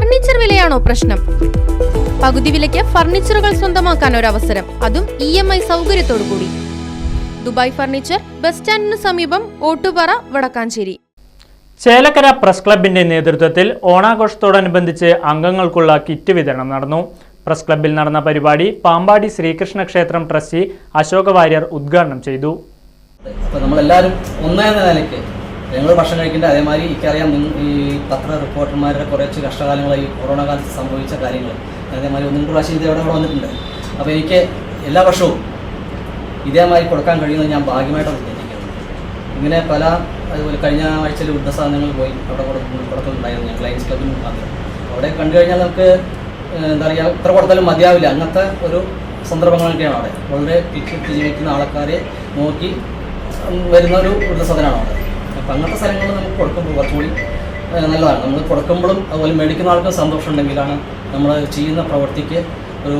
Furniture വിലയാണോ പ്രശ്നം? പകുതി വിലയ്ക്ക് ഫർണിച്ചറുകൾ സ്വന്തമാക്കാൻ ഒരു അവസരം അതും ഇ എം ഐ സൗകര്യത്തോടു കൂടി ദുബായ് ഫർണിച്ചർ ബസ് സ്റ്റാൻഡിന് സമീപം ഓട്ടുപാറ വടക്കാഞ്ചേരി. ചേലക്കര പ്രസ് ക്ലബിന്റെ നേതൃത്വത്തിൽ ഓണാഘോഷത്തോടനുബന്ധിച്ച് അംഗങ്ങൾക്കുള്ള കിറ്റ് വിതരണം നടന്നു. പ്രസ് ക്ലബിൽ നടന്ന പരിപാടി പാമ്പാടി ശ്രീകൃഷ്ണ ക്ഷേത്രം ട്രസ്റ്റി അശോക വാര്യർ ഉദ്ഘാടനം ചെയ്തു. നമ്മളെല്ലാവരും ഒന്നേ നിലയ്ക്ക് ഞങ്ങൾ ഭക്ഷണം കഴിക്കേണ്ട അതേമാതിരി എനിക്കറിയാം ഈ പത്ര റിപ്പോർട്ടർമാരുടെ കുറച്ച് കഷ്ടകാലങ്ങളായി കൊറോണ കാലത്ത് സംഭവിച്ച കാര്യങ്ങൾ അതേമാതിരി ഒന്നും പ്രാവശ്യം ഇത് ഇവിടെ വന്നിട്ടുണ്ട്. അപ്പോൾ എനിക്ക് എല്ലാ വർഷവും ഇതേമാതിരി കൊടുക്കാൻ കഴിയുന്നത് ഞാൻ ഭാഗ്യമായിട്ടാണ് ഉദ്ദേശിക്കുന്നത് ഇങ്ങനെ പല അതുപോലെ കഴിഞ്ഞ ആഴ്ചയിൽ വൃദ്ധസാധനങ്ങൾ പോയി അവിടെ കൊടുക്കുന്നു കൊടുക്കുന്നുണ്ടായിരുന്നു ഞാൻ ലയൻസ് ക്ലബിന് മാത്രം. അവിടെ കണ്ടു കഴിഞ്ഞാൽ നമുക്ക് എന്താ പറയുക ഇത്ര കൊടുത്താലും മതിയാവില്ല. അങ്ങനത്തെ ഒരു സന്ദർഭങ്ങളൊക്കെയാണ് അവിടെ. വളരെ പിച്ച് ജീവിക്കുന്ന ആൾക്കാരെ നോക്കി വരുന്ന ഒരു വൃദ്ധസദനമാണ് അവിടെ. അപ്പം അങ്ങനത്തെ സ്ഥലങ്ങളിൽ നമുക്ക് കൊടുക്കുമ്പോൾ കുറച്ചുകൂടി നല്ലതാണ്. നമ്മൾ കൊടുക്കുമ്പോഴും അതുപോലെ മേടിക്കുന്ന ആൾക്കും സന്തോഷം ഉണ്ടെങ്കിലാണ് നമ്മൾ ചെയ്യുന്ന പ്രവൃത്തിക്ക് ഒരു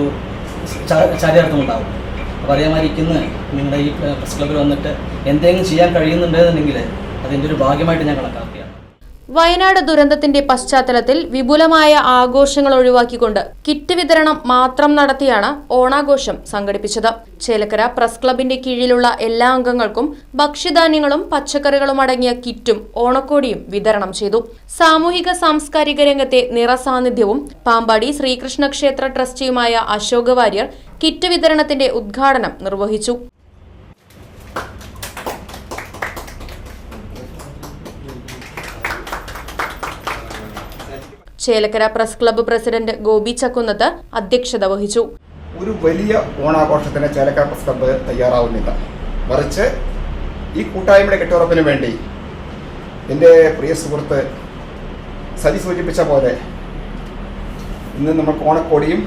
ച- ചാരിതാർത്ഥ്യം ഉണ്ടാവും അപ്പോൾ അതേമാതിരി ഇരിക്കുന്ന. നിങ്ങളുടെ ഈ പ്രസ് ക്ലബ്ബിൽ വന്നിട്ട് എന്തെങ്കിലും ചെയ്യാൻ കഴിയുന്നുണ്ടെന്നുണ്ടെങ്കിൽ അതിന്റെ ഒരു ഭാഗ്യമായിട്ട് ഞാൻ കണക്കാക്കുകയാണ് വയനാട് ദുരന്തത്തിന്റെ പശ്ചാത്തലത്തിൽ വിപുലമായ ആഘോഷങ്ങൾ ഒഴിവാക്കിക്കൊണ്ട് കിറ്റ് വിതരണം മാത്രം നടത്തിയാണ് ഓണാഘോഷം സംഘടിപ്പിച്ചത്. ചേലക്കര പ്രസ് ക്ലബിന്റെ കീഴിലുള്ള എല്ലാ അംഗങ്ങൾക്കും ഭക്ഷ്യധാന്യങ്ങളും പച്ചക്കറികളും അടങ്ങിയ കിറ്റും ഓണക്കോടിയും വിതരണം ചെയ്തു. സാമൂഹിക സാംസ്കാരിക രംഗത്തെ നിറസാന്നിധ്യവും പാമ്പാടി ശ്രീകൃഷ്ണ ക്ഷേത്ര ട്രസ്റ്റിയുമായ അശോക വാര്യർ കിറ്റ് വിതരണത്തിന്റെ ഉദ്ഘാടനം നിർവഹിച്ചു. Chelakkara press club president Gopi Chakkunnath അധ്യക്ഷത വഹിച്ചു. ഒരു വലിയ ഓണാഘോഷത്തിന് ചേലക്കര പ്രസ് ക്ലബ്ബ് തയ്യാറാവുന്നില്ല. മറിച്ച് ഈ കൂട്ടായ്മയുടെ കെട്ടുറപ്പിന് വേണ്ടി എന്റെ പ്രിയ സുഹൃത്ത് സതി സൂചിപ്പിച്ച പോലെ ഇന്ന് നമുക്ക് ഓണക്കോടിയും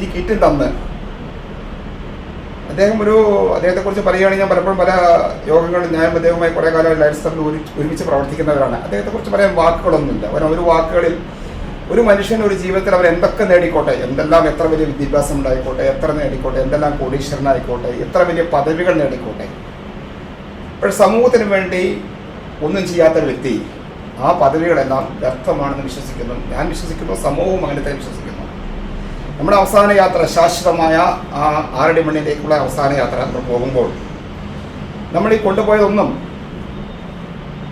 ഈ കിറ്റും തന്ന് അദ്ദേഹം ഒരു അദ്ദേഹത്തെക്കുറിച്ച് പറയുകയാണെങ്കിൽ ഞാൻ പലപ്പോഴും പല യോഗങ്ങളിൽ ഞാനും അദ്ദേഹവുമായി കുറേ കാലം ലൈഫ് സ്റ്റൈലിൽ ഒരുമിച്ച് പ്രവർത്തിക്കുന്നവരാണ്. അദ്ദേഹത്തെക്കുറിച്ച് പറയാൻ വാക്കുകളൊന്നുമില്ല. അവൻ ഒരു വാക്കുകളിൽ ഒരു മനുഷ്യൻ ഒരു ജീവിതത്തിൽ അവർ എന്തൊക്കെ നേടിക്കോട്ടെ എന്തെല്ലാം എത്ര വലിയ വിദ്യാഭ്യാസം ഉണ്ടായിക്കോട്ടെ എത്ര നേടിക്കോട്ടെ എന്തെല്ലാം കോടീശ്വരനായിക്കോട്ടെ എത്ര വലിയ പദവികൾ നേടിക്കോട്ടെ. പക്ഷെ സമൂഹത്തിന് വേണ്ടി ഒന്നും ചെയ്യാത്തൊരു വ്യക്തി ആ പദവികളെല്ലാം വ്യർത്ഥമാണെന്ന് വിശ്വസിക്കുന്നു. ഞാൻ വിശ്വസിക്കുന്നു സമൂഹവും അങ്ങനെ തന്നെ വിശ്വസിക്കുന്നു. നമ്മുടെ അവസാന യാത്ര ശാശ്വതമായ ആ ആറടി മണ്ണിലേക്കുള്ള അവസാന യാത്ര നമ്മൾ പോകുമ്പോൾ നമ്മൾ ഈ കൊണ്ടുപോയതൊന്നും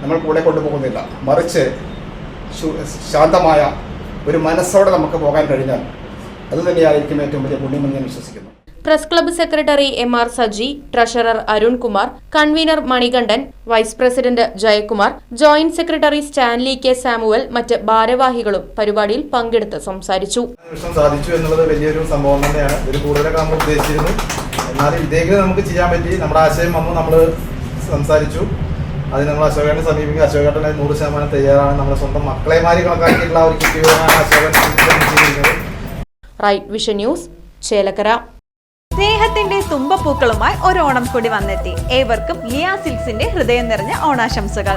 നമ്മൾ കൂടെ കൊണ്ടുപോകുന്നില്ല. മറിച്ച് ശാന്തമായ ഒരു മനസ്സോടെ നമുക്ക് പോകാൻ കഴിഞ്ഞാൽ അത് തന്നെയായിരിക്കും ഏറ്റവും വലിയ പുണ്യമെന്ന് ഞാൻ വിശ്വസിക്കുന്നു. Press club secretary M R Saji treasurer Arunkumar convener Manikandan vice president Jayakumar joint secretary Stanley K Samuel മറ്റ് ഭാരവാഹികളും പരിപാടിയിൽ പങ്കെടുത്ത് സംസാരിച്ചു. സാധിച്ചു എന്നുള്ളത് വലിയൊരു സംഭവം തന്നെയാണ്. ഇതിൽ കൂടുതലൊക്കെ നമ്മൾ ഉദ്ദേശിച്ചിരുന്നു. എന്നാലും ഇതേക്ക് നമുക്ക് ചെയ്യാൻ പറ്റി. നമ്മുടെ ആശയം വന്നു. നമ്മൾ സംസാരിച്ചു. അത് നമ്മൾ അശോകനെ സമീപിക്കുക അശോകേട്ടനെ നൂറ് ശതമാനം തയ്യാറാണ്. നമ്മുടെ സ്വന്തം മക്കളെ മാറി കണക്കാക്കിയിട്ടുള്ള ഒരു കിട്ടിയാണ് Ashokan Right Vision News Chelakkara. സ്നേഹത്തിന്റെ തുമ്പപ്പൂക്കളുമായി ഒരു ഓണം കൂടി വന്നെത്തി. ഏവർക്കും ലിയ സിൽസിന്റെ ഹൃദയം നിറഞ്ഞ ഓണാശംസകൾ.